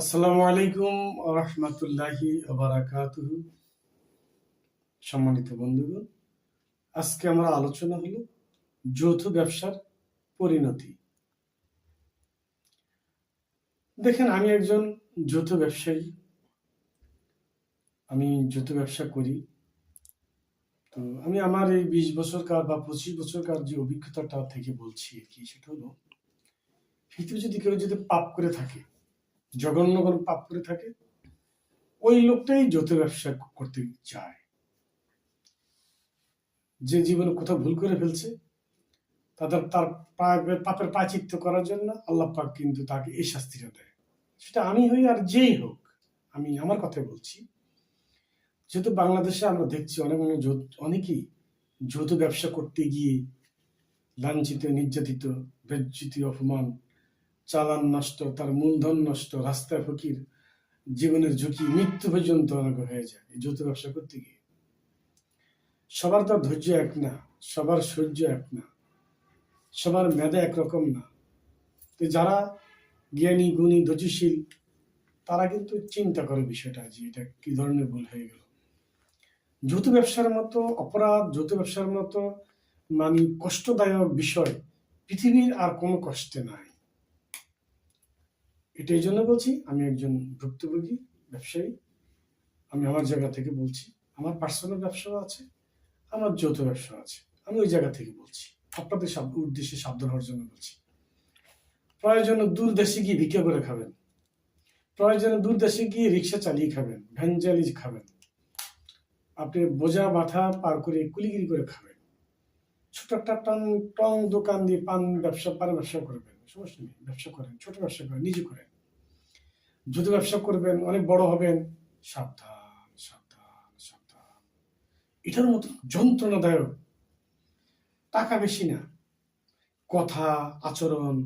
আসসালামু আলাইকুম রহমতুল্লাহি সম্মানিত বন্ধুগণ, আজকে আমার আলোচনা হলো যৌথ ব্যবসার পরিণতি। দেখেন, আমি একজন যৌথ ব্যবসায়ী। আমি যৌথ ব্যবসা করি। তো আমি আমার এই বিশ বছরকার বা পঁচিশ বছরকার যে অভিজ্ঞতাটা থেকে বলছি আর কি, সেটা হলো পৃথিবী যদি কেউ যদি পাপ করে থাকে জঘন্য কোনো পাপ করে থাকে, ওই লোকটাই যৌথ ব্যবসা করতে চায়। যে জীবনে কোথাও ভুল করে ফেলছে, তাদের তার পাপের প্রাচিত্য করার জন্য আল্লাহ পাক কিন্তু তাকে এই শাস্তিটা দেয়। সেটা আমি হই আর যেই হোক, আমি আমার কথাই বলছি। যেহেতু বাংলাদেশে আমরা দেখছি অনেক অনেক অনেকেই যৌথ ব্যবসা করতে গিয়ে লাঞ্ছিত, নির্যাতিত, বেজ্জিত, অপমান চালান নষ্ট, তার মূলধন নষ্ট, রাস্তায় ফকির, জীবনের ঝুঁকি, মৃত্যু পর্যন্ত অনেক হয়ে যায়। এই যৌথ ব্যবসা করতে গিয়ে সবার তো আর ধৈর্য এক না, সবার সহ্য এক না, সবার মেধা একরকম না। তো যারা জ্ঞানী, গুণী, ধৈর্যশীল, তারা কিন্তু চিন্তা করে বিষয়টা যে এটা কি ধরনের ভুল হয়ে গেল। যৌথ ব্যবসার মতো অপরাধ, যৌথ ব্যবসার মতো মানে কষ্টদায়ক বিষয় পৃথিবীর আর কোনো কষ্টে নাই। এটা এই জন্য বলছি, আমি একজন ভুক্তভোগী, ব্যবসায়ী। আমি আমার জায়গা থেকে বলছি, আমার পার্সোনাল ব্যবসাও আছে, আমার যৌথ ব্যবসা আছে, আমি ওই জায়গা থেকে বলছি। আপনাদের উদ্দেশ্যে সাবধান হওয়ার জন্য বলছি। প্রয়োজনে দূর দেশে গিয়ে ভিক্ষা করে খাবেন। প্রয়োজনে দূর দেশে গিয়ে রিক্সা চালিয়ে খাবেন, ভ্যান চালিয়ে খাবেন। আপনি বোঝা মাথা পার করে কুলিগিরি করে খাবেন। ছোট একটা টং টং দোকান দিয়ে পান ব্যবসা পান ব্যবসা করবেন। সমস্যা নেই, ব্যবসা করেন, ছোট ব্যবসা করেন, নিজে করেন। যদি ব্যবসা করবেন, অনেক বড় হবেন, সাবধান সাবধান সাবধান। এটার মতো যন্ত্রণাদায়ক। টাকা বেশি না। কথা, আচরণ,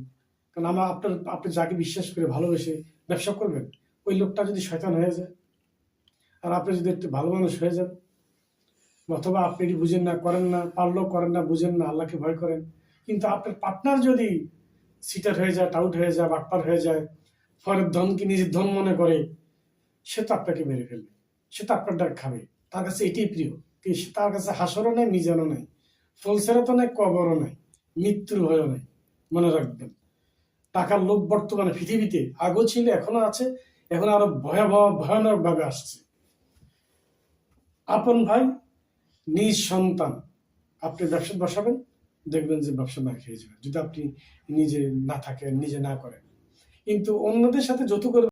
কারণ আমার আপনার, আপনি যাকে বিশ্বাস করে ভালোবেসে ব্যবসা করবেন, ওই লোকটা যদি শয়তান হয়ে যায়, আর আপনি যদি একটু ভালো মানুষ হয়ে যান, অথবা আপনি বুঝেন না, করেন না, পারলেও করেন না, বুঝেন না, আল্লাহকে ভয় করেন, কিন্তু আপনার পার্টনার যদি সিটার হয়ে যায় টাউট হয়ে যায়, বাটপার হয়ে যায়। পরের ধনকে নিজের ধন মনে করে? সে তো আপনাকে মেরে ফেলবে। সে তো আপনার ডাক খাবে। তার কাছে এটাই প্রিয়। সে তার কাছে হাসরও নেই, মিজানও নাই। ফলসেরও তো নাই, কবরও নাই। মৃত্যুর ভয়ও নাই। মনে রাখবেন। টাকার লোভ বর্তমানে পৃথিবীতে আগেও ছিল, এখনও আছে। এখন আরও ভয়াবহ ভয়ানক ভাবে আসছে। আপন ভাই, নিজ সন্তান। আপনি ব্যবসা বসাবেন। দেখবেন যে ব্যবসা না খেয়ে যাবেন। যদি আপনি নিজে না থাকেন, নিজে না করেন। কিন্তু অন্যদের সাথে যত